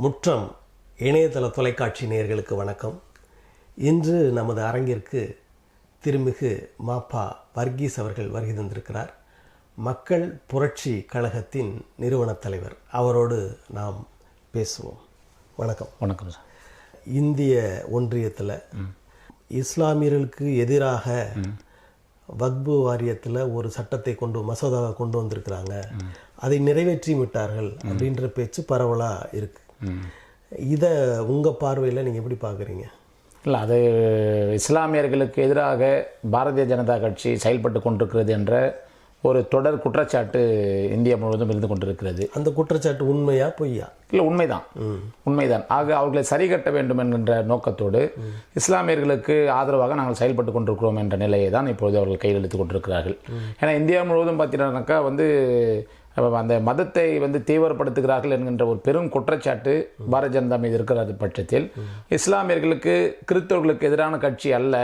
முற்றம் இணையதள தொலைக்காட்சி நேயர்களுக்கு வணக்கம். இன்று நமது அரங்கிற்கு திருமிகு மாப்பா வர்கீஸ் அவர்கள் வருகை தந்திருக்கிறார். மக்கள் புரட்சி கழகத்தின் நிறுவனத் தலைவர். அவரோடு நாம் பேசுவோம். வணக்கம். வணக்கம் சார். இந்திய ஒன்றியத்தில் இஸ்லாமியர்களுக்கு எதிராக வக்பு வாரியத்தில் ஒரு சட்டத்தை கொண்டு மசோதாவை கொண்டு வந்திருக்கிறாங்க. அதை நிறைவேற்றி விட்டார்கள் அப்படின்ற பேச்சு பரவலாக இருக்கு. இதை உங்கள் பார்வையில் நீங்கள் எப்படி பார்க்குறீங்க? இல்லை அது இஸ்லாமியர்களுக்கு எதிராக பாரதிய ஜனதா கட்சி செயல்பட்டு கொண்டிருக்கிறது என்ற ஒரு தொடர் குற்றச்சாட்டு இந்தியா முழுவதும் இருந்து கொண்டிருக்கிறது. அந்த குற்றச்சாட்டு உண்மையா பொய்யா? இல்லை உண்மைதான். உண்மைதான். ஆக அவர்களை சரி கட்ட வேண்டும் என்கின்ற நோக்கத்தோடு இஸ்லாமியர்களுக்கு ஆதரவாக நாங்கள் செயல்பட்டு கொண்டிருக்கிறோம் என்ற நிலையை தான் இப்பொழுது அவர்கள் கையில் எடுத்துக் கொண்டிருக்கிறார்கள். ஏன்னா இந்தியா முழுவதும் பார்த்தீங்கன்னாக்கா வந்து அந்த மதத்தை வந்து தீவிரப்படுத்துகிறார்கள் என்கின்ற ஒரு பெரும் குற்றச்சாட்டு பாரதிய ஜனதா மீது இருக்கிற பட்சத்தில். இஸ்லாமியர்களுக்கு கிறிஸ்தவர்களுக்கு எதிரான கட்சி அல்ல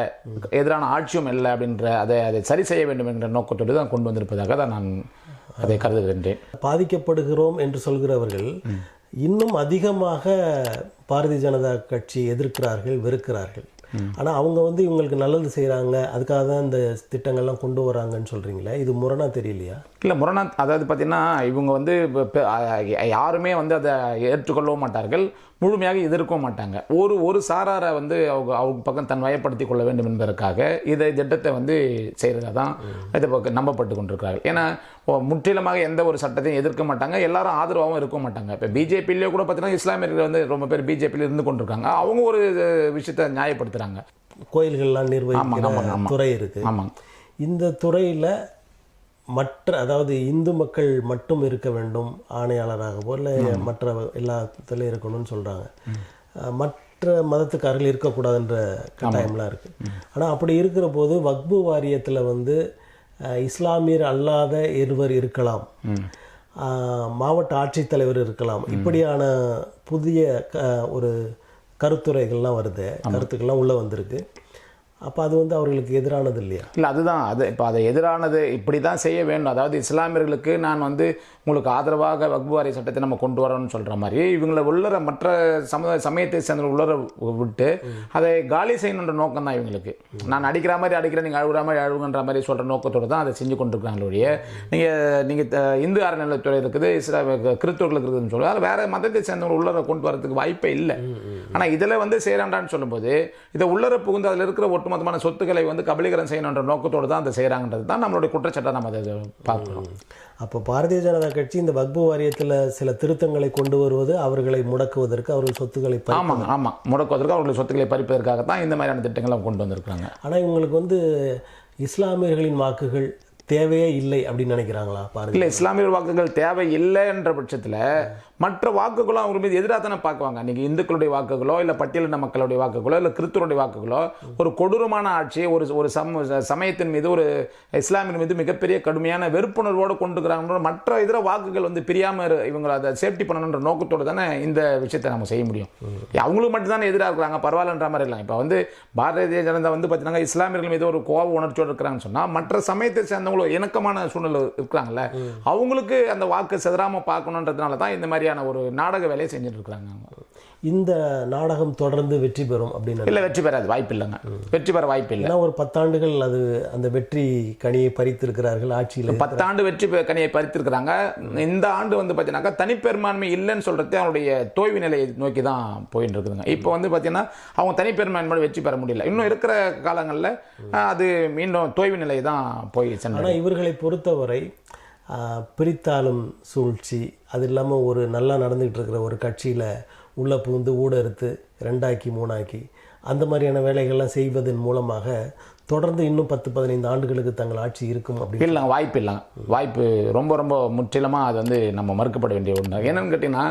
எதிரான ஆட்சியும் அல்ல அப்படின்ற அதை அதை சரி செய்ய வேண்டும் என்கிற நோக்கத்தோடு தான் கொண்டு வந்திருப்பதாக தான் நான் அதை கருதுகின்றேன். பாதிக்கப்படுகிறோம் என்று சொல்கிறவர்கள் இன்னும் அதிகமாக பாரதிய ஜனதா கட்சி எதிர்க்கிறார்கள் வெறுக்கிறார்கள். ஆனால் அவங்க வந்து இவங்களுக்கு நல்லது செய்கிறாங்க அதுக்காக தான் இந்த திட்டங்கள்லாம் கொண்டு வராங்கன்னு சொல்கிறீங்களே இது முரணா தெரியலையா? இல்லை முரணா அதாவது பார்த்திங்கன்னா இவங்க வந்து யாருமே வந்து அதை ஏற்றுக்கொள்ளவும் மாட்டார்கள் முழுமையாக எதிர்க்கவும் மாட்டாங்க. ஒரு ஒரு சாராரை வந்து அவங்க அவங்க பக்கம் தன் வயப்படுத்தி கொள்ள வேண்டும் என்பதற்காக இதை திட்டத்தை வந்து செய்கிறதா தான் இதை பக்கம் நம்பப்பட்டு கொண்டிருக்கிறார்கள். ஏன்னா முற்றிலுமாக எந்த ஒரு சட்டத்தையும் எதிர்க்க மாட்டாங்க எல்லாரும் ஆதரவாகவும் இருக்க மாட்டாங்க. இப்போ பிஜேபியிலே கூட பார்த்தீங்கன்னா இஸ்லாமியர்கள் வந்து ரொம்ப பேர் பிஜேபியில் இருந்து கொண்டிருக்காங்க. அவங்க ஒரு விஷயத்தை நியாயப்படுத்துகிறாங்க கோயில்கள்லாம் நிர்வகிக்கிற. துறை இருக்கு. இந்த துறையில மற்ற அதாவது இந்து மக்கள் மட்டும் இருக்க வேண்டும் ஆணையாளராகவோ இல்லை மற்ற எல்லாத்துலையும் இருக்கணும்னு சொல்றாங்க. அஹ், மற்ற மதத்துக்காரர்கள் இருக்கக்கூடாதுன்ற கட்டாயம்லாம் இருக்கு. ஆனா அப்படி இருக்கிற போது வக்பு வாரியத்துல வந்து இஸ்லாமியர் அல்லாத இருவர் இருக்கலாம். மாவட்ட ஆட்சித்தலைவர் இருக்கலாம். இப்படியான புதிய ஒரு கருத்துரைகள்லாம் வருது. கருத்துக்கள்லாம் உள்ள வந்திருக்கு. அப்ப அது வந்து அவர்களுக்கு எதிரானது இல்லையா? இல்லை அதுதான் அது. இப்போ அதை எதிரானது இப்படி தான் செய்ய வேண்டும். அதாவது இஸ்லாமியர்களுக்கு நான் வந்து உங்களுக்கு ஆதரவாக வக்பு வாரிய சட்டத்தை நம்ம கொண்டு வரணும்னு சொல்கிற மாதிரி இவங்களை உள்ளர மற்ற சமுதாய சமயத்தை சேர்ந்த உள்ளர விட்டு அதை காலி செய்யணுன்ற நோக்கம் தான் இவங்களுக்கு. நான் அடிக்கிற மாதிரி அடிக்கிறேன் நீங்கள் அழுகுற மாதிரி அழுகுன்ற மாதிரி சொல்கிற நோக்கத்தோடு தான் அதை செஞ்சு கொண்டிருக்காங்களே ஒழிய நீங்கள் நீங்கள் இந்து அறநிலைத்துறை இருக்குது இஸ்லா கிறிஸ்தவர்களுக்கு இருக்குதுன்னு அதில் வேறு மதத்தை சேர்ந்தவங்க உள்ளர கொண்டு வரதுக்கு வாய்ப்பே இல்லை. ஆனால் இதில் வந்து செய்கிறாண்டான்னு சொல்லும்போது இதை உள்ளர புகுந்து அதில் இருக்கிற ஒட்டுமொத்தமான சொத்துக்களை வந்து கபலீகரம் செய்யணுன்ற நோக்கத்தோடு தான் அதை செய்கிறாங்கன்றது தான் நம்மளுடைய குற்றச்சாட்டை நம்ம அதை பார்க்கிறோம். அப்போ பாரதிய ஜனதா கட்சி இந்த வக்பு வாரியத்தில் சில திருத்தங்களை கொண்டு வருவது அவர்களை முடக்குவதற்கு அவர்கள் சொத்துக்களை ஆமாங்க ஆமாம் முடக்குவதற்கு அவர்களுடைய சொத்துக்களை பறிப்பதற்காக தான் இந்த மாதிரியான திட்டங்களை கொண்டு வந்திருக்கிறாங்க. ஆனா இவங்களுக்கு வந்து இஸ்லாமியர்களின் வாக்குகள் தேவையே இல்லை அப்படின்னு நினைக்கிறாங்களா பாருங்க இல்லை இஸ்லாமிய வாக்குகள் தேவை இல்லைன்ற பட்சத்தில் மற்ற வாக்குகளும் அவங்க மீது எதிராக தானே பார்க்குவாங்க. நீங்கள் இந்துக்களுடைய வாக்குகளோ இல்லை பட்டியலின மக்களுடைய வாக்குகளோ இல்லை கிறிஸ்துவருடைய வாக்குகளோ ஒரு கொடூரமான ஆட்சி ஒரு ஒரு சம சமயத்தின் மீது ஒரு இஸ்லாமியர் மீது மிகப்பெரிய கடுமையான வெறுப்புணர்வோடு கொண்டுக்கிறாங்க மற்ற இதர வாக்குகள் வந்து பிரியாமல் இவங்களை அதை சேஃப்டி பண்ணணுன்ற நோக்கத்தோடு தானே இந்த விஷயத்தை நம்ம செய்ய முடியும். அவங்களுக்கு மட்டும்தானே எதிராக இருக்கிறாங்க பரவாயில்லன்ற மாதிரி இல்லை. இப்போ வந்து பாரதிய ஜனதா வந்து பார்த்தீங்கன்னா இஸ்லாமியர்கள் மீது ஒரு கோப உணர்ச்சியோடு இருக்கிறாங்கன்னு சொன்னால் மற்ற சமயத்தை சேர்ந்தவங்களும் இணக்கமான சூழ்நிலை இருக்கிறாங்கல்ல அவங்களுக்கு அந்த வாக்கு செதறாம பார்க்கணுன்றதுனால தான் இந்த மாதிரியான ஒரு நாடக வேலையை செஞ்சுட்டு இருக்கிறாங்க. இந்த நாடகம் தொடர்ந்து வெற்றி பெறும் அப்படின்னு இல்லை வெற்றி பெறாது. வாய்ப்பு இல்லைங்க. வெற்றி பெற வாய்ப்பு இல்லை. ஒரு பத்தாண்டுகள் அது அந்த வெற்றி கனியை பறித்திருக்கிறார்கள் ஆட்சியில். பத்தாண்டு வெற்றி கனியை பறித்திருக்கிறாங்க. இந்த ஆண்டு வந்து பார்த்தீங்கன்னாக்கா தனிப்பெரும்பான்மை இல்லைன்னு சொல்றது அவங்களுடைய தோல்வி நிலையை நோக்கி தான் போயிட்டு இருக்குதுங்க இப்போ வந்து பார்த்தீங்கன்னா அவங்க தனிப்பெரும்பான்மை வெற்றி பெற முடியல. இன்னும் இருக்கிற காலங்களில் அது மீண்டும் தோல்வி நிலை தான் போய் சென்று ஆனா இவர்களை பொறுத்தவரை பிரித்தாளும் சூழ்ச்சி. அது இல்லாமல் ஒரு நல்லா நடந்துக்கிட்டு இருக்கிற ஒரு கட்சியில் உள்ளே புகுந்து ஊடறுத்து ரெண்டாக்கி மூணாக்கி அந்த மாதிரியான வேலைகள்லாம் செய்வதன் மூலமாக தொடர்ந்து இன்னும் பத்து பதினைந்து ஆண்டுகளுக்கு தங்கள் ஆட்சி இருக்கும் அப்படி இல்லைங்க வாய்ப்பு இல்லைங்க. வாய்ப்பு ரொம்ப ரொம்ப முற்றிலுமாக அது வந்து நம்ம மறுக்கப்பட வேண்டிய ஒன்று என்னன்னு கேட்டிங்கன்னா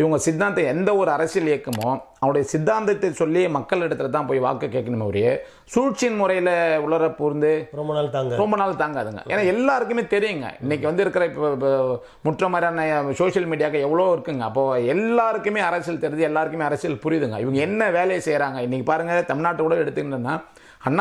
இவங்க சித்தாந்தம் எந்த ஒரு அரசியல் இயக்கமோ அவருடைய சித்தாந்தத்தை சொல்லி மக்கள் இடத்துல தான் போய் வாக்கு கேட்கணுமே ஒழிய சூழ்ச்சியின் முறையில் உலர பூர்ந்து ரொம்ப நாள் தாங்க. ரொம்ப நாள் தாங்காதுங்க. ஏன்னா எல்லாருக்குமே தெரியுங்க. இன்னைக்கு வந்து இருக்கிற இப்போ முற்ற மாதிரியான சோஷியல் மீடியாக்கு எவ்வளோ இருக்குங்க. அப்போ எல்லாருக்குமே அரசியல் தெரியுது எல்லாருக்குமே அரசியல் புரியுதுங்க. இவங்க என்ன வேலையை செய்கிறாங்க இன்னைக்கு பாருங்க தமிழ்நாட்டை கூட எடுத்துக்கிட்டோம்னா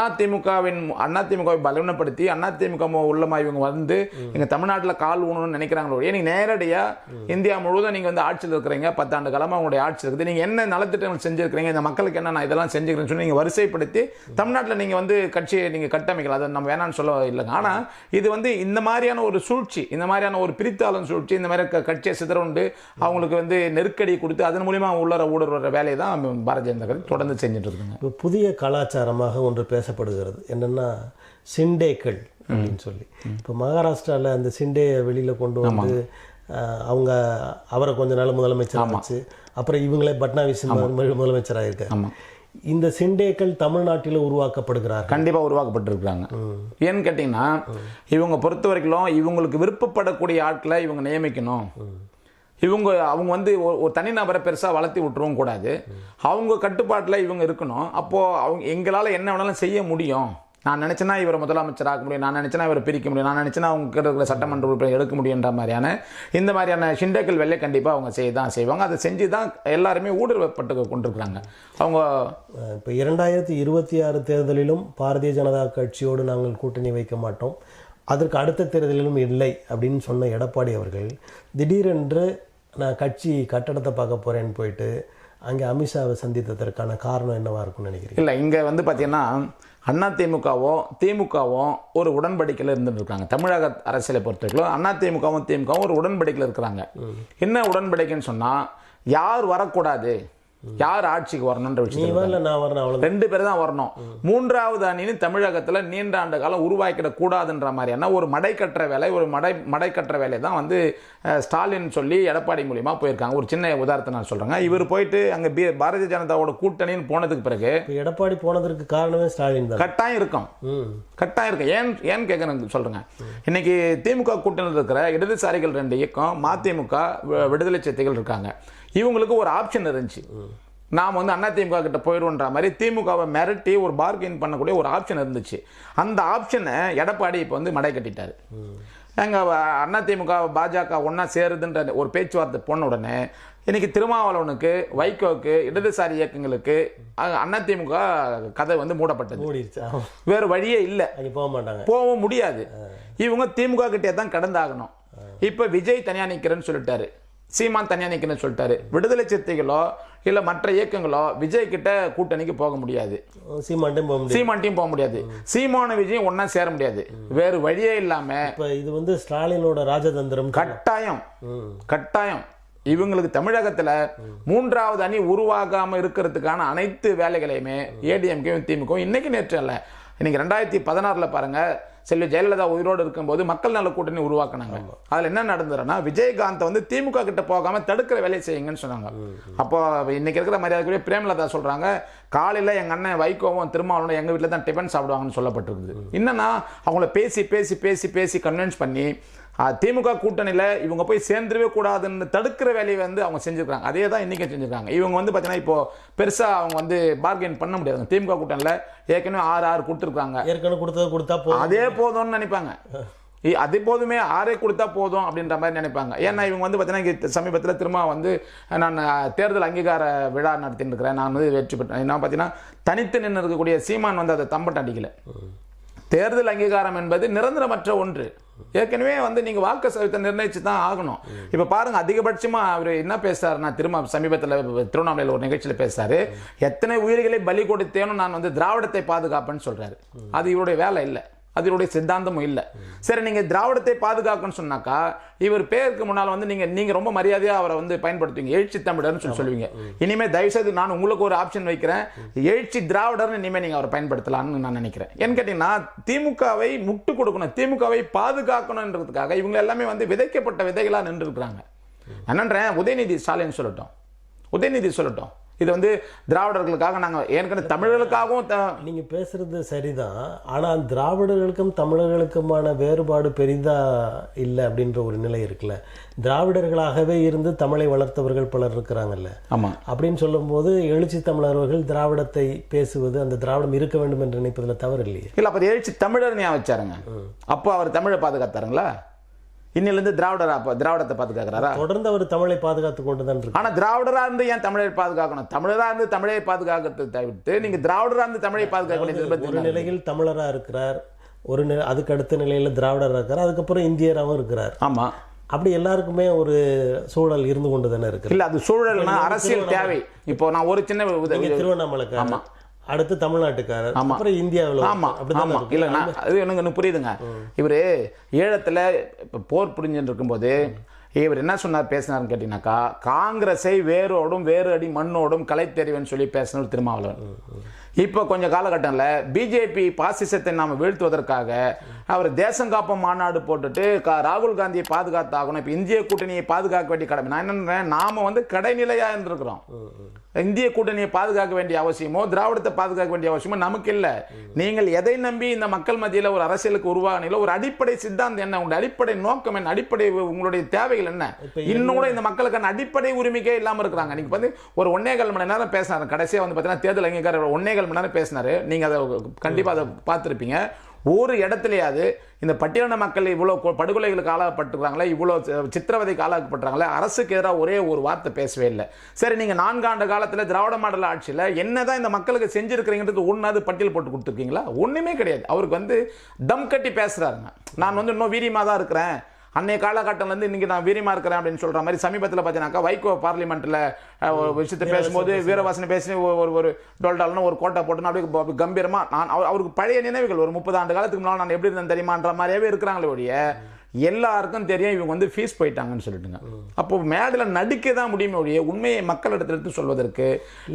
அதிமுகவின் அதிமுகவை பலவீனப்படுத்தி அதிமுக உள்ளமா இவங்க வந்து எங்கள் தமிழ்நாட்டில் கால் ஊனணும்னு நினைக்கிறாங்களோ ஏன் நீங்க நேரடியா இந்தியா முழுவதும் நீங்க வந்து ஆட்சியில் இருக்கிறீங்க. பத்தாண்டு காலமா உங்களுடைய ஆட்சி இருக்குது. நீங்க என்ன நலத்திட்டங்கள் செஞ்சிருக்கிறீங்க? இந்த மக்களுக்கு என்ன நான் இதெல்லாம் செஞ்சுக்கிறேன்னு சொல்லி நீங்க வரிசைப்படுத்தி தமிழ்நாட்டில் நீங்க வந்து கட்சியை நீங்க கட்டமைக்கலாம் அதை நம்ம வேணாம்னு சொல்ல இல்லைங்க ஆனா இது வந்து இந்த மாதிரியான ஒரு சூழ்ச்சி இந்த மாதிரியான ஒரு பிரித்தாளன் சூழ்ச்சி இந்த மாதிரி க- கட்சியை சிதறவுண்டு அவங்களுக்கு வந்து நெருக்கடி கொடுத்து அதன் மூலியமா உள்ளர ஊடுருவ வேலையை தான் பாரதிய ஜனதா கட்சி தொடர்ந்து செஞ்சுட்டு இருக்குங்க. புதிய கலாச்சாரமாக ஒன்று பேசப்படுகிறது. என்னன்னா சிண்டேக்கள் அப்படின்னு சொல்லி. இப்போ மகாராஷ்டிரால அந்த சிண்டேயை வெளியில கொண்டு வந்து அவங்க அவரை கொஞ்ச நாள் முதலமைச்சர் வச்சு அப்புறம் இவங்களே பட்னாவிஸ் முதலமைச்சராக இருக்காரு ஆமா. இந்த சிண்டேக்கள் தமிழ்நாட்டில் உருவாக்கப்படுகிறார்கள். கண்டிப்பா உருவாக்கப்பட்டிருக்கிறாங்க. ஏன்னு கேட்டீங்கன்னா இவங்க பொறுத்த வரைக்கும் இவங்களுக்கு விருப்பப்படக்கூடிய ஆட்களை இவங்க நியமிக்கணும். இவங்க அவங்க வந்து ஒரு- தனிநபரை பெருசாக வளர்த்தி விட்டுறவும் கூடாது. அவங்க கட்டுப்பாட்டில் இவங்க இருக்கணும். அப்போது அவங்க எங்களால் என்ன வேணாலும் செய்ய முடியும். நான் நினைச்சேன்னா இவரை முதலமைச்சராக்க முடியும். நான் நினைச்சேன்னா இவரை பிரிக்க முடியும். நான் நினச்சினா அவங்க இருக்கிற சட்டமன்ற உறுப்பினர் எடுக்க முடியுன்ற மாதிரியான இந்த மாதிரியான ஷிண்டேக்கள் வேலையை கண்டிப்பாக அவங்க செய்ய தான் செய்வாங்க. அதை செஞ்சு தான் எல்லாருமே ஊடுருவப்பட்டு கொண்டிருக்கிறாங்க. அவங்க இப்போ இரண்டாயிரத்தி இருபத்தி ஆறு தேர்தலிலும் பாரதிய ஜனதா கட்சியோடு நாங்கள் கூட்டணி வைக்க மாட்டோம். அதற்கு அடுத்த தேர்தலிலும் இல்லை அப்படின்னு சொன்ன எடப்பாடி அவர்கள் திடீரென்று நான் கட்சி கட்டடத்தை பார்க்க போறேன்னு போயிட்டு அங்கே அமித்ஷாவை சந்தித்ததற்கான காரணம் என்னவா இருக்கும்னு நினைக்கிறீங்க? இல்லை இங்கே வந்து பார்த்தீங்கன்னா அண்ணா திமுகவோ திமுகவோ ஒரு உடன்படிக்கையில் இருந்துட்டு இருக்காங்க. தமிழக அரசியலை பொறுத்தவரைக்கும் அண்ணா திமுகவும் திமுகவும் ஒரு உடன்படிக்கையில் இருக்கிறாங்க. என்ன உடன்படிக்கைன்னு சொன்னால் யார் வரக்கூடாது? யார் ஆட்சிக்கு வரணுன்ற நீ விஷயம் வரல நான் வரணும் அவ்வளோ ரெண்டு பேர் தான் வரணும். மூன்றாவது அணின்னு தமிழகத்துல நீண்ட ஆண்டு காலம் உருவாக்கிட கூடாதுன்ற மாதிரியான ஒரு மடை கட்டுற வேலை ஒரு மடை மடை கட்டுற வேலை தான் வந்து ஸ்டாலின் சொல்லி எடப்பாடி மூலியமா போயிருக்காங்க. ஒரு சின்ன உதாரணத்தை நான் சொல்றேங்க. இவர் போயிட்டு அங்க பி- பாரதிய ஜனதாவோட கூட்டணின்னு போனதுக்கு பிறகு எடப்பாடி போனதற்கு காரணமே ஸ்டாலின் தான். கட்டாயம் இருக்கும். கட்டாயம் இருக்கு ஏன் ஏன் கேட்குறேன் சொல்றேங்க. இன்னைக்கு திமுக கூட்டணியில் இருக்கிற இடதுசாரிகள் ரெண்டு இயக்கம் மதிமுக விடுதலை சிறுத்தைகள் இருக்காங்க. இவங்களுக்கு ஒரு ஆப்ஷன் இருந்துச்சு. நாம் வந்து அண்ணா திமுக கிட்ட போயிடுவோன்ற மாதிரி திமுகவை மிரட்டி ஒரு பார்கெயின் பண்ணக்கூடிய ஒரு ஆப்ஷன் இருந்துச்சு. அந்த ஆப்ஷனை எடப்பாடி இப்போ வந்து மடை கட்டிட்டாரு. எங்க அண்ணா திமுக பாஜக ஒண்ணா சேருதுன்ற ஒரு பேச்சுவார்த்தை போன உடனே இன்னைக்கு திருமாவளவனுக்கு வைகோவுக்கு இடதுசாரி இயக்கங்களுக்கு அண்ணா திமுக கதை வந்து மூடப்பட்டது. வேறு வழியே இல்லை. போக மாட்டாங்க. போகவும் முடியாது. இவங்க திமுக கிட்டே தான் கடந்தாகணும் இப்ப விஜய் தனியா நிக்கிறேன்னு சொல்லிட்டாரு. சீமான் தனியா நிக்கிறேன்னு சொல்லிட்டாரு. விடுதலை சிறுத்தைகளோ இல்ல மற்ற இயக்கங்களோ விஜய் கிட்ட கூட்டணிக்கு போக முடியாது. சீமாண்டே போக முடியாது. சீமான்ட்டையும் போக முடியாது. சீமான விஜயும் ஒண்ணா சேர முடியாது. வேறு வழியே இல்லாம இப்போ இது வந்து ஸ்டாலினோட ராஜதந்திரம். கட்டாயம். கட்டாயம். இவங்களுக்கு தமிழகத்துல மூன்றாவது அணி உருவாகாம இருக்கிறதுக்கான அனைத்து வேலைகளையுமே ஏடிஎம்கேவும் திமுகவும் இன்னைக்கு நேற்று அல்ல. இன்னைக்கு ரெண்டாயிரத்தி பதினாறுல பாருங்க செல்வி ஜெயலலிதா உயிரோடு இருக்கும்போது மக்கள் நல கூட்டணி உருவாக்குனாங்க. அதுல என்ன நடந்ததுன்னா விஜயகாந்த் வந்து திமுக கிட்ட போகாம தடுக்கிற வேலையை செய்யுங்கன்னு சொன்னாங்க. அப்போ இன்னைக்கு இருக்கிற மரியாதைக்குரிய பிரேமலதா சொல்றாங்க காலையில எங்க அண்ணன் வைகோவும் திருமாவளவனும் எங்க வீட்டில் தான் டிஃபன் சாப்பிடுவாங்கன்னு சொல்லப்பட்டிருக்குது. என்னன்னா அவங்கள பேசி பேசி பேசி பேசி கன்வின்ஸ் பண்ணி திமுக கூட்டணியில இவங்க போய் சேர்ந்துடவே கூடாதுன்னு தடுக்கிற வேலையை வந்து அவங்க செஞ்சிருக்காங்க அதே தான் இன்னைக்கு செஞ்சிருக்காங்க. இவங்க வந்து பார்த்தீங்கன்னா இப்போ பெருசா அவங்க வந்து பார்கெயின் பண்ண முடியாது திமுக கூட்டணியில ஏற்கனவே ஆறு ஆறு கொடுத்துருக்காங்க. ஏற்கனவே கொடுத்ததை கொடுத்தா போதும். அதே போதும்னு நினைப்பாங்க. அது போதுமே ஆறே கொடுத்தா போதும் அப்படின்ற மாதிரி நினைப்பாங்க. ஏன்னா இவங்க வந்து பார்த்தீங்கன்னா சமீபத்தில் திரும்ப வந்து நான் தேர்தல் அங்கீகார விழா நடத்திட்டு இருக்கிறேன் நான் வந்து வெற்றி பெற்றேன். நான் பார்த்தீங்கன்னா தனித்து நின்று இருக்கக்கூடிய சீமான் வந்து அதை தம்பட்ட அடிக்கல. தேர்தல் அங்கீகாரம் என்பது நிரந்தரமற்ற ஒன்று. ஏற்கனவே வந்து நீங்க வாக்கு சதவீதத்தை நிர்ணயிச்சு தான் ஆகணும். இப்ப பாருங்க அதிகபட்சமா அவர் என்ன பேசுறாருன்னா திரும்ப சமீபத்தில் திருவண்ணாமலையில் ஒரு நிகழ்ச்சியில் பேசுறாரு. எத்தனை உயிர்களை பலி கொடுத்தேனும் நான் வந்து திராவிடத்தை பாதுகாப்பேன்னு சொல்றாரு. அது இவருடைய வேலை இல்லை. அது இவருடைய சித்தாந்தமும் இல்லை. சரி நீங்க திராவிடத்தை பாதுகாக்கணும்னு சொன்னாக்கா இவர் பேருக்கு முன்னால் வந்து நீங்க நீங்க ரொம்ப மரியாதையா அவரை வந்து பயன்படுத்துவீங்க. எழுச்சி தமிழர்னு சொல்லி சொல்லுவீங்க. இனிமே தயவு செய்து நான் உங்களுக்கு ஒரு ஆப்ஷன் வைக்கிறேன். எழுச்சி திராவிடர்னு இனிமே நீங்க அவரை பயன்படுத்தலாம்னு நான் நினைக்கிறேன். ஏன்னு கேட்டீங்கன்னா திமுகவை முட்டு கொடுக்கணும் திமுகவை பாதுகாக்கணுன்றதுக்காக இவங்க எல்லாமே வந்து விதைக்கப்பட்ட விதைகளா நின்று இருக்கிறாங்க என்னன்றேன் உதயநிதி ஸ்டாலின் சொல்லட்டும். உதயநிதி சொல்லட்டும். இது வந்து திராவிடர்களுக்காக நாங்க ஏற்கனவே தமிழர்களுக்காகவும் த- நீங்க பேசுறது சரிதான். ஆனா திராவிடர்களுக்கும் தமிழர்களுக்குமான வேறுபாடு பெரிதா இல்லை அப்படின்ற ஒரு நிலை இருக்குல்ல. திராவிடர்களாகவே இருந்து தமிழை வளர்த்தவர்கள் பலர் இருக்கிறாங்கல்ல. ஆமா. அப்படின்னு சொல்லும்போது எழுச்சி தமிழர்கள் திராவிடத்தை பேசுவது அந்த திராவிடம் இருக்க வேண்டும் என்று நினைப்பதில் தவறு இல்லையே. இல்ல அப்ப எழுச்சி தமிழர் ஞாபகம் வச்சாருங்க. அப்போ அவர் தமிழை பாதுகாத்தாருங்களா? இன்னிலிருந்து திராவிடரா திராவிடத்தை பார்த்து கேட்குறாரா தொடர்ந்து அவர் தமிழை பாதுகாத்து கொண்டு தான் இருக்கு. ஆனா திராவிடரா இருந்து ஏன் தமிழை பாதுகாக்கணும்? தமிழரா இருந்து தமிழை பாதுகாக்கிறது தவிர்த்து நீங்க திராவிடரா இருந்து தமிழை பாதுகாக்க ஒரு. நிலையில் தமிழரா இருக்கிறார் ஒரு நிலை அதுக்கு அடுத்த நிலையில திராவிடரா இருக்கிறார் அதுக்கப்புறம் இந்தியராகவும் இருக்கிறார். ஆமா. அப்படி எல்லாருக்குமே ஒரு சூழல் இருந்து கொண்டு தானே இருக்கு இல்ல அது சூழல்னா அரசியல் தேவை. இப்போ நான் ஒரு சின்ன நீங்க உதவி திருவண்ணாமலைக்காரர் அடுத்து தமிழ்நாட்டுக்காரர் அப்புறம் இந்தியாவில் ஆமா ஆமா. இல்லைண்ணா அது எனக்கு எனக்கு புரியுதுங்க. இவரு ஈழத்துல இப்ப போர் புரிஞ்சுட்டு இருக்கும்போது இவர் என்ன சொன்னார் பேசினார்னு கேட்டீங்கன்னாக்கா காங்கிரஸை வேரோடும் வேறு அடி மண்ணோடும் கலை தெரிவேன்னு சொல்லி பேசினார் திருமாவளவன். இப்போ கொஞ்ச காலகட்டத்தில் பிஜேபி பாசிசத்தை நாம் வீழ்த்துவதற்காக அவர் தேசங்காப்பம் மாநாடு போட்டுட்டு கா- ராகுல் காந்தியை பாதுகாத்தாகணும் இப்போ இந்திய கூட்டணியை பாதுகாக்க வேண்டிய கடமை. நான் என்ன நாம வந்து கடைநிலையா இருந்திருக்கிறோம். இந்திய கூட்டணியை பாதுகாக்க வேண்டிய அவசியமோ திராவிடத்தை பாதுகாக்க வேண்டிய அவசியமோ நமக்கு இல்லை. நீங்கள் எதை நம்பி இந்த மக்கள் மத்தியில் ஒரு அரசியலுக்கு உருவாகினீங்களோ ஒரு அடிப்படை சித்தாந்தம் என்ன உங்களுடைய அடிப்படை நோக்கம் என்ன அடிப்படை உங்களுடைய தேவைகள் என்ன? இன்னும் கூட இந்த மக்களுக்கான அடிப்படை உரிமைக்கே இல்லாம இருக்கிறாங்க. நீங்க வந்து ஒரு ஒன்னே கால் மணி நேரம் பேசினாரு. கடைசியா வந்து பார்த்தீங்கன்னா தேர்தல் அங்கீகாரம் ஒன்னே கால் மணி நேரம் பேசினாரு. நீங்க அதை கண்டிப்பா அதை பார்த்துருப்பீங்க. ஒரு இடத்துலையாவது இந்த பட்டியலின மக்கள் இவ்வளோ படுகொலைகளுக்கு ஆளாகப்பட்டுருக்காங்களே இவ்வளோ சித்திரவதைக்கு ஆளாகப்பட்டுறாங்களே அரசுக்கு எதிராக ஒரே ஒரு வார்த்தை பேசவே இல்லை. சரி நீங்கள் நான்காண்டு காலத்தில் திராவிட மாடல் ஆட்சியில் என்னதான் இந்த மக்களுக்கு செஞ்சிருக்கிறீங்கிறது ஒன்றாவது பட்டியல் போட்டு கொடுத்துருக்கீங்களா? ஒன்றுமே கிடையாது. அவருக்கு வந்து தம் கட்டி பேசுகிறாருங்க நான் வந்து இன்னும் வீரியமாக தான் இருக்கிறேன். அன்னைய காலகட்டத்திலேருந்து இன்னைக்கு நான் வீரியமா இருக்கிறேன் அப்படின்னு சொல்ற மாதிரி சமீபத்தில் பார்த்தீங்கன்னாக்கா வைகோ பார்லிமெண்ட்ல அஹ், ஒரு விஷயத்தை பேசும்போது வீரவாசனை பேசி ஒரு ஒரு- ஒரு டோல் டால்னு ஒரு கோட்டை போட்டு அப்படியே ப- கம்பீரமா நான் அவர் அவருக்கு பழைய நினைவுகள் ஒரு முப்பது ஆண்டு காலத்துக்கு முன்னால் நான் எப்படி இருந்தேன் தெரியுமான்ற மாதிரியாவே இருக்கிறாங்களே ஒழிய எல்லாருக்கும் தெரியும் இவங்க வந்து ஃபீஸ் போயிட்டாங்கன்னு சொல்லிட்டுங்க. அப்போ மேடையில் நடிக்க தான் முடியுமே ஒழிய உண்மையை மக்களிடத்தில் எடுத்து சொல்வதற்கு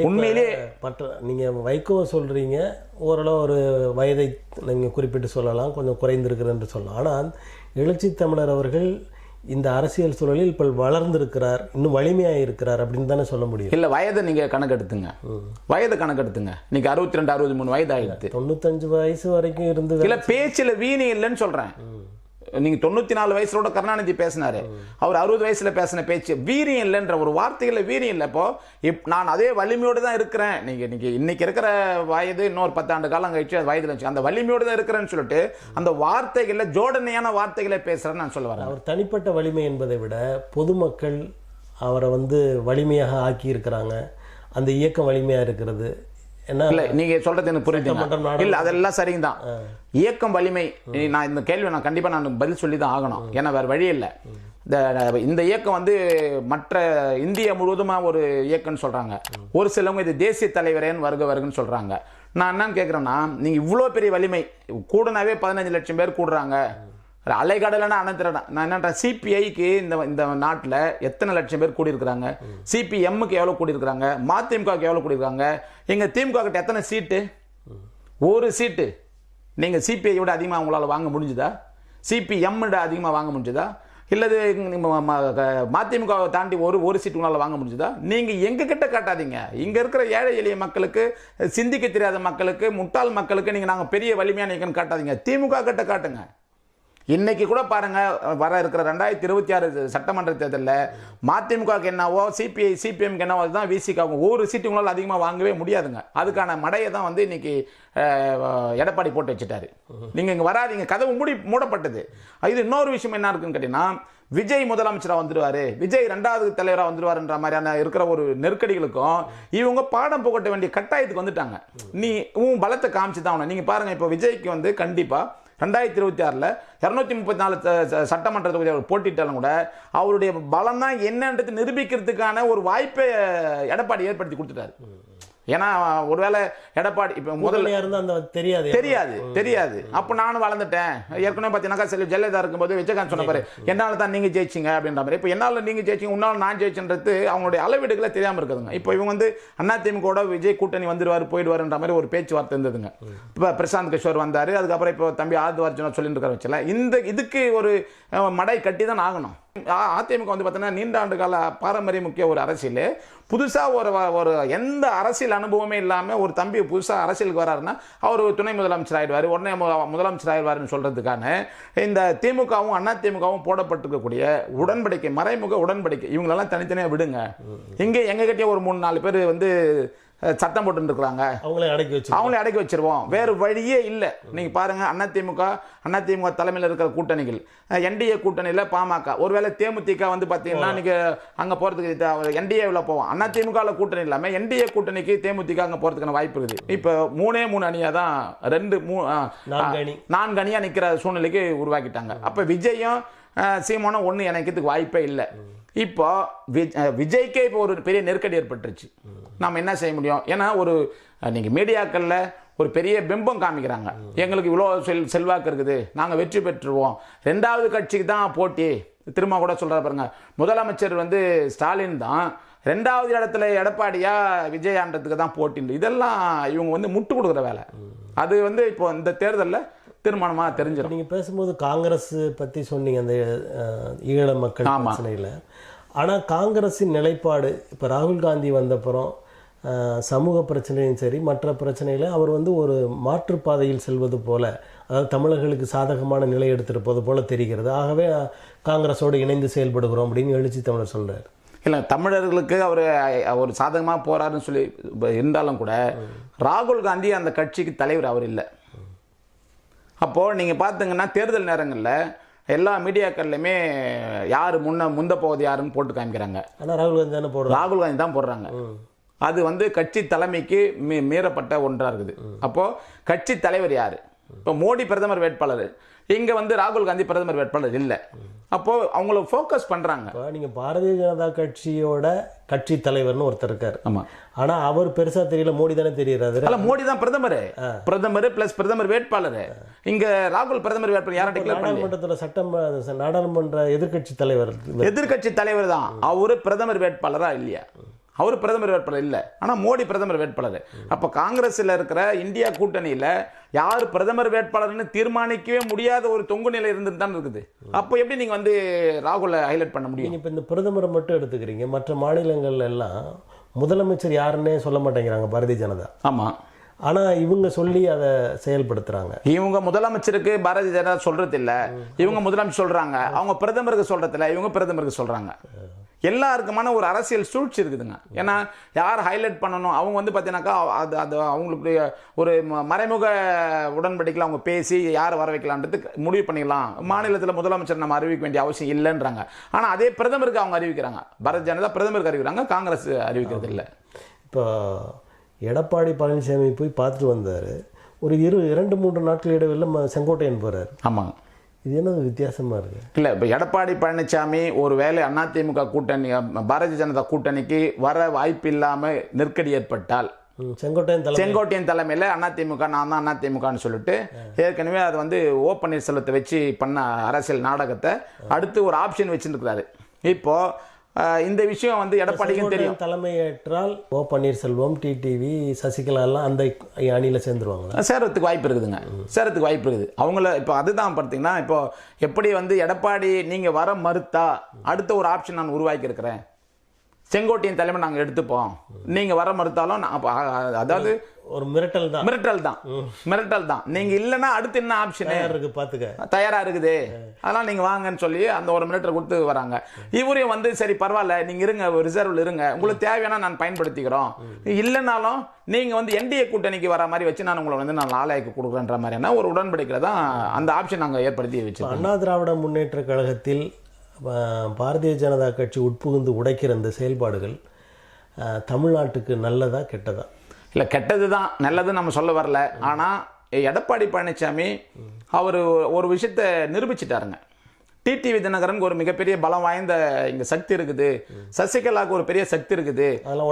உண்மையிலே மற்ற நீங்க வைகோவை சொல்றீங்க ஓரளவு ஒரு வயதை நீங்க குறிப்பிட்டு சொல்லலாம் கொஞ்சம் குறைந்திருக்கிறது என்று சொல்லலாம். ஆனால் எழுச்சி தமிழர் அவர்கள் இந்த அரசியல் சூழலில் இப்போ வளர்ந்திருக்கிறார் இன்னும் வலிமையாக இருக்கிறார் அப்படின்னு தானே சொல்ல முடியும். இல்ல வயதை நீங்க கணக்கெடுத்துங்க. வயதை கணக்கெடுத்துங்க. இன்னைக்கு அறுபத்தி ரெண்டு அறுபத்தி மூணு வயது ஆயிடுது தொண்ணூத்தஞ்சு வயசு வரைக்கும் இருந்து இல்ல பேச்சுல வீணி இல்லைன்னு சொல்றேன். நீங்கள் தொண்ணூற்றி நாலு வயசுலோட கருணாநிதி பேசினாரு. அவர் அறுபது வயசில் பேசின பேச்சு வீரியம் இல்லைன்ற ஒரு வார்த்தைகள்ல வீரியம் இல்லை இப்போ. இப் நான் அதே வலிமையோடு தான் இருக்கிறேன். நீங்கள் நீங்கள் இன்றைக்கி இருக்கிற வயது இன்னொரு பத்தாண்டு காலம் கழிச்சு அது வயதில் வச்சு அந்த வலிமையோடு தான் இருக்கிறேன்னு சொல்லிட்டு அந்த வார்த்தைகளில் ஜோடனையான வார்த்தைகளை பேசுகிறேன்னு நான் சொல்ல வரேன். அவர் தனிப்பட்ட வலிமை என்பதை விட பொதுமக்கள் அவரை வந்து வலிமையாக ஆக்கி இருக்கிறாங்க அந்த இயக்கம் வலிமையாக இருக்கிறது. இல்ல நீங்க சொல்றது எனக்கு புரியுது. இல்ல அதெல்லாம் சரிதான். இயக்கம் வலிமை நான் இந்த கேள்வி நான் கண்டிப்பா நான் பதில் சொல்லி தான் ஆகணும் ஏன்னா வேற வழி இல்லை. இந்த இந்த இயக்கம் வந்து மற்ற இந்திய முழுவதுமா ஒரு இயக்கம்னு சொல்றாங்க. ஒரு சிலவங்க இது தேசிய தலைவரேன்னு வருக வருகன்னு சொல்றாங்க. நான் என்னன்னு கேட்குறேன்னா நீங்க இவ்வளோ பெரிய வலிமை கூடனாவே பதினஞ்சு லட்சம் பேர் கூடுறாங்க. அலைகடலான அனந்திரனா நான் என்னன்றேன் சிபிஐக்கு இந்த இந்த நாட்டில் எத்தனை லட்சம் பேர் கூடியிருக்கிறாங்க? சிபிஎம்முக்கு எவ்வளோ கூடியிருக்கிறாங்க? மதிமுகவுக்கு எவ்வளோ கூடியிருக்காங்க எங்கள் திமுக கிட்ட எத்தனை சீட்டு? ஒரு சீட்டு. நீங்கள் சிபிஐ விட அதிகமாக உங்களால் வாங்க முடிஞ்சுதா? சிபிஎம் விட அதிகமாக வாங்க முடிஞ்சுதா? இல்லது மதிமுகவை தாண்டி ஒரு ஒரு சீட்டு உங்களால் வாங்க முடிஞ்சுதா? நீங்கள் எங்கள் கிட்ட காட்டாதீங்க. இங்கே இருக்கிற ஏழை எளிய மக்களுக்கு சிந்திக்க தெரியாத மக்களுக்கு முட்டாள் மக்களுக்கு நீங்கள் நாங்கள் பெரிய வலிமையான இயக்கம் காட்டாதீங்க. திமுக கிட்ட காட்டுங்க. இன்னைக்கு கூட பாருங்க வர இருக்கிற ரெண்டாயிரத்தி இருபத்தி ஆறு சட்டமன்ற தேர்தலில் மதிமுகவுக்கு என்னவோ சிபிஐ சிபிஎம்க்கு என்னவோ அதுதான் விசிகாவும் ஒவ்வொரு சீட்டு உங்களால் அதிகமாக வாங்கவே முடியாதுங்க. அதுக்கான மடையை தான் வந்து இன்னைக்கு எடப்பாடி போட்டு வச்சுட்டாரு. நீங்கள் இங்கே வராதீங்க. கதவு மூடி மூடப்பட்டது. இது இன்னொரு விஷயம் என்ன இருக்குன்னு கேட்டீங்கன்னா விஜய் முதலமைச்சராக வந்துடுவார் விஜய் ரெண்டாவது தலைவராக வந்துடுவார்ன்ற மாதிரியான இருக்கிற ஒரு நெருக்கடிகளுக்கும் இவங்க பாடம் புகட்ட வேண்டிய கட்டாயத்துக்கு வந்துட்டாங்க. நீ உன் பலத்தை காமிச்சு தான் ஆகணும். பாருங்கள் இப்போ விஜய்க்கு வந்து கண்டிப்பாக ரெண்டாயிரத்தி இருபத்தி ஆறில் இரநூத்தி முப்பத்தி நாலு சட்டமன்ற தொகுதி அவர் போட்டிட்டாலும் கூட அவருடைய பலம் தான் என்னன்றது நிரூபிக்கிறதுக்கான ஒரு வாய்ப்பை எடப்பாடி ஏற்படுத்தி கொடுத்துட்டாரு. ஏன்னா ஒருவேளை எடப்பாடி இப்போ முதல்ல இருந்து அந்த தெரியாது. தெரியாது தெரியாது. அப்போ நானும் வளர்ந்துட்டேன். ஏற்கனவே பார்த்தீங்கன்னா செல்வி ஜெயலலிதா இருக்கும்போது விஜயகாந்த் சொன்ன பாரு என்னால் தான் நீங்கள் ஜெயிச்சிங்க அப்படின்ற மாதிரி. இப்போ என்னால் நீங்கள் ஜெயிச்சிங்க உன்னால் நான் ஜெயிச்சுன்றது அவங்களுடைய அளவீடுகளை தெரியாமல் இருக்குதுங்க. இப்போ இவங்க வந்து அதிமுக விஜய் கூட்டணி வந்துருவார் போயிடுவாருன்ற மாதிரி ஒரு பேச்சுவார்த்தை இருந்ததுங்க. இப்போ பிரசாந்த் கிஷோர் வந்தார் அதுக்கப்புறம் இப்போ தம்பி ஆது அர்ஜுனா சொல்லிட்டு இருக்கிற வச்சல இந்த இதுக்கு ஒரு மடை கட்டி தான் ஆகணும் அதிமுக வந்து பார்த்தீங்கன்னா நீண்ட ஆண்டு கால பாரம்பரிய முக்கிய ஒரு அரசியல். புதுசாக ஒரு வ- ஒரு எந்த அரசியல் அனுபவமே இல்லாமல் ஒரு தம்பி புதுசாக அரசியலுக்கு வராருன்னா அவர் துணை முதலமைச்சர் ஆயிடுவார் உடனே மு- முதலமைச்சர் ஆயிடுவாருன்னு சொல்கிறதுக்கான இந்த திமுகவும் அண்ணா திமுகவும் போடப்பட்டிருக்கக்கூடிய உடன்படிக்கை மறைமுக உடன்படிக்கை இவங்களெல்லாம் தனித்தனியாக விடுங்க. இங்கே எங்ககிட்டயே ஒரு மூணு நாலு பேர் வந்து அஹ், சட்டம் போட்டு இருக்கிறாங்க அவங்களே அடக்கி வச்சு அவங்களே அடக்கி வச்சிருவோம். வேறு வழியே இல்லை. நீங்க பாருங்க அதிமுக அதிமுக தலைமையில் இருக்கிற கூட்டணிகள். என்டிஏ கூட்டணியில் பாமக. ஒருவேளை தேமுதிக வந்து பார்த்தீங்கன்னா நீங்க அங்க போறதுக்கு என்டிஏவில் போவோம். அதிமுகவில் கூட்டணி இல்லாம என்டிஏ கூட்டணிக்கு தேமுதிக அங்க போறதுக்கான வாய்ப்பு இருக்குது. இப்போ மூணே மூணு அணியா தான் ரெண்டு மூ நான்கு அணி. நான்கு அணியா நிக்கிற சூழ்நிலைக்கு உருவாக்கிட்டாங்க. அப்ப விஜயும் சீமானும் ஒண்ணு இணைக்கிறதுக்கு வாய்ப்பே இல்லை. இப்போ விஜய்க்கே இப்போ ஒரு பெரிய நெருக்கடி ஏற்பட்டுருச்சு. நம்ம என்ன செய்ய முடியும்? ஏன்னா ஒரு நீங்கள் மீடியாக்களில் ஒரு பெரிய பிம்பம் காமிக்கிறாங்க. எங்களுக்கு இவ்வளோ செல் செல்வாக்கு இருக்குது. நாங்கள் வெற்றி பெற்றுருவோம். ரெண்டாவது கட்சிக்கு தான் போட்டி. திரும்ப கூட சொல்கிற பாருங்க. முதலமைச்சர் வந்து ஸ்டாலின் தான். ரெண்டாவது இடத்துல எடப்பாடியா விஜயான்றதுக்கு தான் போட்டின்னு இதெல்லாம் இவங்க வந்து முட்டு கொடுக்குற வேலை. அது வந்து இப்போ இந்த தேர்தலில் தீர்மானமா தெரிஞ்சிடும் நீங்க பேசும்போது காங்கிரஸ் பத்தி சொன்னீங்க அந்த ஈழ மக்கள். பிரச்சனையில. ஆனா காங்கிரஸின் நிலைப்பாடு இப்ப ராகுல் காந்தி வந்தப்புறம் சமூக பிரச்சனையும் சரி மற்ற பிரச்சனையில அவர் வந்து ஒரு மாற்றுப்பாதையில் செல்வது போல அதாவது தமிழர்களுக்கு சாதகமான நிலை எடுத்திருப்பது போல தெரிகிறது. ஆகவே காங்கிரஸோடு இணைந்து செயல்படுகிறோம் அப்படின்னு எழுச்சி தமிழர் சொல்றாரு. இல்லை தமிழர்களுக்கு அவர் ஒரு சாதகமாக போறாருன்னு சொல்லி இருந்தாலும் கூட ராகுல் காந்தி அந்த கட்சிக்கு தலைவர் அவர் இல்லை. அப்போ நீங்க பார்த்தீங்கன்னா தேர்தல் நேரங்களில் எல்லா மீடியாக்கள்லையுமே யார் முன்ன முந்த போவது யாருன்னு போட்டு காமிக்கிறாங்க. ஆனா ராகுல் காந்தி தானே போடுறாரு. ராகுல் காந்தி தான் போடுறாங்க. அது வந்து கட்சி தலைமைக்கு மீ மீறப்பட்ட ஒன்றா இருக்குது. அப்போ கட்சி தலைவர் யாரு? இப்போ மோடி பிரதமர் வேட்பாளர். இங்க வந்து ராகுல் காந்தி பிரதமர் வேட்பாளர் இல்லை. அப்போ அவங்கள ஃபோக்கஸ் பண்றாங்க. இப்போ நீங்க பாரதிய ஜனதா கட்சியோட கட்சி தலைவர்னு ஒருத்தர் இருக்காரு. ஆமா. ஆனா அவர் பெருசா தெரியல மோடி தானே தெரியறாரு. அல்ல மோடி தான் பிரதமர். பிரதமர் பிளஸ் பிரதமர் வேட்பாளர். இங்க ராகுல் பிரதமர் வேட்பாளர் யாரும் டிக்ளேர் நாடாளுமன்றத்துல சட்டம் நாடாளுமன்ற எதிர்க்கட்சி தலைவர் எதிர்க்கட்சி தலைவர் தான். அவரு பிரதமர் வேட்பாளரா இல்லையா? அவர் பிரதமர் வேட்பாளர் இல்ல. ஆனா மோடி பிரதமர் வேட்பாளர். அப்ப காங்கிரஸ்ல இருக்கிற இந்தியா கூட்டணியில யார் பிரதமர் வேட்பாளர்னு தீர்மானிக்கவே முடியாத ஒரு தொங்கு நிலை இருந்துட்டு தான் இருக்குது. அப்போ எப்படி நீங்க வந்து ராகுலை ஹைலைட் பண்ண முடியும்? இப்ப இந்த பிரதமரை மட்டும் எடுத்துக்கிறீங்க. மற்ற மாநிலங்கள்ல எல்லாம் முதலமைச்சர் யாருன்னே சொல்ல மாட்டேங்கிறாங்க பாரதிய ஜனதா. ஆமா. ஆனா இவங்க சொல்லி அதை செயல்படுத்துறாங்க. இவங்க முதலமைச்சருக்கு பாரதிய ஜனதா சொல்றது இல்ல இவங்க முதலமைச்சர் சொல்றாங்க. அவங்க பிரதமருக்கு சொல்றது இல்ல இவங்க பிரதமருக்கு சொல்றாங்க. எல்லாருக்குமான ஒரு அரசியல் சூழ்ச்சி இருக்குதுங்க. ஏன்னா யார் ஹைலைட் பண்ணணும்? அவங்க வந்து பார்த்தீங்கன்னாக்கா அது அது அவங்களுடைய ஒரு மறைமுக உடன்படிக்கையில் அவங்க பேசி யார் வர வைக்கலான்றது முடிவு பண்ணிக்கலாம் மாநிலத்தில் முதலமைச்சர் நம்ம அறிவிக்க வேண்டிய அவசியம் இல்லைன்றாங்க. ஆனால் அதே பிரதமருக்கு அவங்க அறிவிக்கிறாங்க. பாரதிய ஜனதா பிரதமருக்கு அறிவிக்கிறாங்க காங்கிரஸ் அறிவிக்கிறது இல்லை. இப்போ எடப்பாடி பழனிசாமி போய் பார்த்துட்டு வந்தாரு. ஒரு இரு இரண்டு மூன்று நாட்கள் இடைவெளியில் செங்கோட்டையன் போறாரு. ஆமாங்க. இது என்னது வித்தியாசமா இருக்கு? இல்லை இப்போ எடப்பாடி பழனிசாமி ஒரு வேளை அதிமுக கூட்டணி பாரதிய ஜனதா கூட்டணிக்கு வர வாய்ப்பு இல்லாமல் நெருக்கடி ஏற்பட்டால் செங்கோட்டையன் செங்கோட்டையன் தலைமையில் அதிமுக நான் தான் அதிமுகன்னு சொல்லிட்டு ஏற்கனவே அது வந்து ஓ பன்னீர்செல்வத்தை வச்சு பண்ண அரசியல் நாடகத்தை அடுத்து ஒரு ஆப்ஷன் வச்சுருக்கிறாரு. இப்போ அஹ், இந்த விஷயம் வந்து எடப்பாடிக்கும் தெரியும். தலைமையேற்றால் ஓ பன்னீர்செல்வம் டிடிவி சசிகலா எல்லாம் அந்த அணியில சேர்ந்துருவாங்களா சேரத்துக்கு வாய்ப்பு இருக்குதுங்க. சேரத்துக்கு வாய்ப்பு இருக்குது. அவங்கள இப்போ அதுதான் பார்த்தீங்கன்னா இப்போ எப்படி வந்து எடப்பாடி நீங்கள் வர மறுத்தா அடுத்த ஒரு ஆப்ஷன் நான் உருவாக்கி இருக்கிறேன் செங்கோட்டையின் தலைமை நாங்கள் எடுத்துப்போம். நீங்கள் வர மறுத்தாலும் நான் அதாவது ஒரு மிரட்டல் தான். மிரட்டல் தான். மிரட்டல் தான். நீங்கள் இல்லைன்னா அடுத்து என்ன ஆப்ஷனு இருக்கு பாத்துக்க. தயாரா இருக்குது. அதெல்லாம் நீங்க வாங்கன்னு சொல்லி அந்த ஒரு மினிட்டர் கொடுத்து வராங்க. இவரையும் வந்து சரி பரவாயில்ல நீங்க இருங்க ரிசர்வ்ல இருங்க. உங்களுக்கு தேவையான நான் பயன்படுத்திக்கிறோம். இல்லைனாலும் நீங்க வந்து என்டிஏ கூட்டணிக்கு வர மாதிரி வச்சு நான் உங்களை வந்து நான் ஆளாய்க்கு கொடுக்குறேன்ற மாதிரியான ஒரு உடன்படிக்கையில தான் அந்த ஆப்ஷன் நாங்க ஏற்படுத்தி வச்சிருக்கோம். அண்ணா திராவிட முன்னேற்ற கழகத்தில் பாரதிய ஜனதா கட்சி உட்புகுந்து உடைக்கிற இந்த செயல்பாடுகள் தமிழ்நாட்டுக்கு நல்லதா கெட்டதா? இல்லை கெட்டது தான் நல்லது நம்ம சொல்ல வரல. ஆனால் எடப்பாடி பழனிசாமி அவர் ஒரு விஷயத்தை நிரூபிச்சிட்டாருங்க. டிடிவி தினகரனுக்கு ஒரு மிகப்பெரிய பலம் வாய்ந்த இங்க சக்தி இருக்குது. சசிகலாவுக்கு ஒரு பெரிய சக்தி இருக்குது.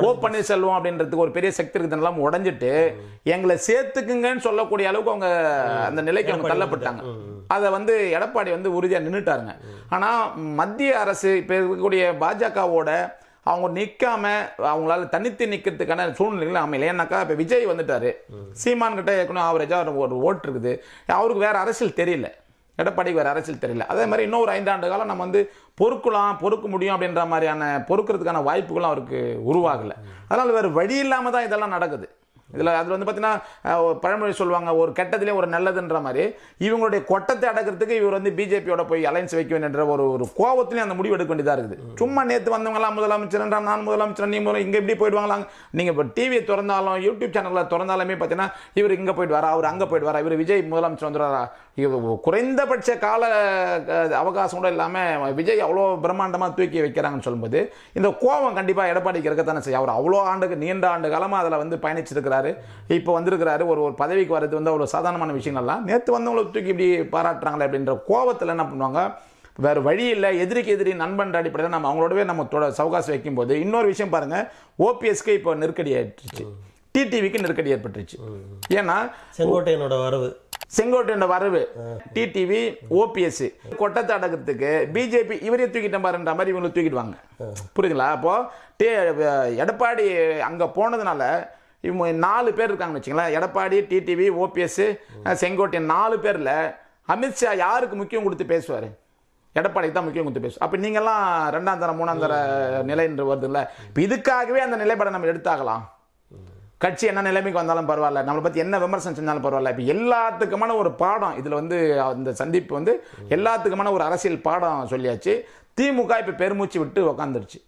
ஓ பன்னீர்செல்வம் அப்படின்றதுக்கு ஒரு பெரிய சக்தி இருக்குதுன்னெல்லாம் உடைஞ்சிட்டு எங்களை சேர்த்துக்குங்கன்னு சொல்லக்கூடிய அளவுக்கு அவங்க அந்த நிலைக்கு அவங்க தள்ளப்பட்டாங்க. அதை வந்து எடப்பாடி வந்து உறுதியாக நின்றுட்டாருங்க ஆனால் மத்திய அரசு இப்போ இருக்கக்கூடிய பாஜகவோட அவங்க நிற்காம அவங்களால தனித்து நிற்கிறதுக்கான சூழ்நிலைகள் அமையல. ஏன்னாக்கா இப்போ விஜய் வந்துட்டாரு. சீமான் கிட்ட ஏற்கனவே ஆவரேஜாக ஒரு ஓட்டு இருக்குது. அவருக்கு வேற அரசியல் தெரியல. எடப்பாடிக்கு வேற அரசியல் தெரியல. அதே மாதிரி இன்னொரு ஐந்தாண்டு காலம் நம்ம வந்து பொறுக்கலாம் பொறுக்க முடியும் அப்படின்ற மாதிரியான பொறுக்கிறதுக்கான வாய்ப்புகளும் அவருக்கு உருவாகலை. அதனால் வேறு வழி இல்லாமல் தான் இதெல்லாம் நடக்குது. இதில் அதில் வந்து பார்த்தீங்கன்னா ஒரு பழமொழி சொல்லுவாங்க ஒரு கெட்டதுலேயே ஒரு நல்லதுன்ற மாதிரி. இவங்களுடைய கொட்டத்தை அடக்கிறதுக்கு இவர் வந்து பிஜேபியோட போய் அலைன்ஸ் வைக்க வேண்டிய ஒரு ஒரு கோபத்திலையும் அந்த முடிவு எடுக்க வேண்டியதாக இருக்குது. சும்மா நேற்று வந்தவங்களாம் முதலமைச்சர்ன்றா நான் முதலமைச்சர் நீ முதல்ல இங்கே இப்படி போயிடுவாங்களாங்க நீங்கள் இப்போ டிவியை திறந்தாலும் யூடியூப் சேனலில் திறந்தாலுமே பார்த்தீங்கன்னா இவர் இங்கே போயிட்டு வரா அவர் அங்கே போயிட்டு வரா இவர் விஜய் முதலமைச்சர் வந்துடுறாரா குறைந்தபட்ச கால அவகாசம் கூட இல்லாமல் விஜய் அவ்வளோ பிரம்மாண்டமாக தூக்கி வைக்கிறாங்கன்னு சொல்லும்போது இந்த கோபம் கண்டிப்பாக எடப்பாடிக்கு இருக்கத்தானே செய்யும். அவர் அவ்வளோ ஆண்டுக்கு நீண்ட ஆண்டு காலமாக அதில் வந்து பயணிச்சிருக்கிறாரு. இப்போ வந்திருக்கிறாரு ஒரு ஒரு பதவிக்கு வர்றது வந்து அவ்வளோ சாதாரணமான விஷயங்கள்லாம் நேற்று வந்தவங்களை தூக்கி இப்படி பாராட்டுறாங்களே அப்படின்ற கோபத்தில் என்ன பண்ணுவாங்க? வேறு வழி இல்லை எதிரிக்கு எதிரி நண்பன்ற அடிப்படையில் நம்ம அவங்களோடவே நம்ம தொட சவகாசம் வைக்கும்போது இன்னொரு விஷயம் பாருங்க ஓபிஎஸ்க்கு இப்போ நெருக்கடி ஏற்பட்டுச்சு டிடிவிக்கு நெருக்கடி ஏற்பட்டுருச்சு. ஏன்னா செங்கோட்டையனோட வரவு. செங்கோட்டையோட வரவு. டிடிவி ஓபிஎஸ் கொட்டத்தை அடக்கிறதுக்கு பிஜேபி இவரே தூக்கிட்ட பாருன்ற மாதிரி இவங்களை தூக்கிடுவாங்க. புரியுதுங்களா? அப்போ எடப்பாடி அங்கே போனதுனால இவங்க நாலு பேர் இருக்காங்கன்னு வச்சுங்களேன் எடப்பாடி டிடிவி ஓபிஎஸ் செங்கோட்டையன் நாலு பேரில் அமித்ஷா யாருக்கு முக்கியம் கொடுத்து பேசுவார்? எடப்பாடிக்கு தான் முக்கியம் கொடுத்து பேசும் அப்போ நீங்கள்லாம் ரெண்டாம் தர மூணாம் தர நிலைன்ற வருதுல்ல. இப்போ இதுக்காகவே அந்த நிலைப்பாடை நம்ம எடுத்தாகலாம். கட்சி என்ன நிலைமைக்கு வந்தாலும் பரவாயில்ல. நம்மளை பற்றி என்ன விமர்சனம் செஞ்சாலும் பரவாயில்ல. இப்போ எல்லாத்துக்குமான ஒரு பாடம் இதில் வந்து அந்த சந்திப்பு வந்து எல்லாத்துக்குமான ஒரு அரசியல் பாடம் சொல்லியாச்சு. திமுக இப்போ பெருமூச்சு விட்டு உக்காந்துருச்சு.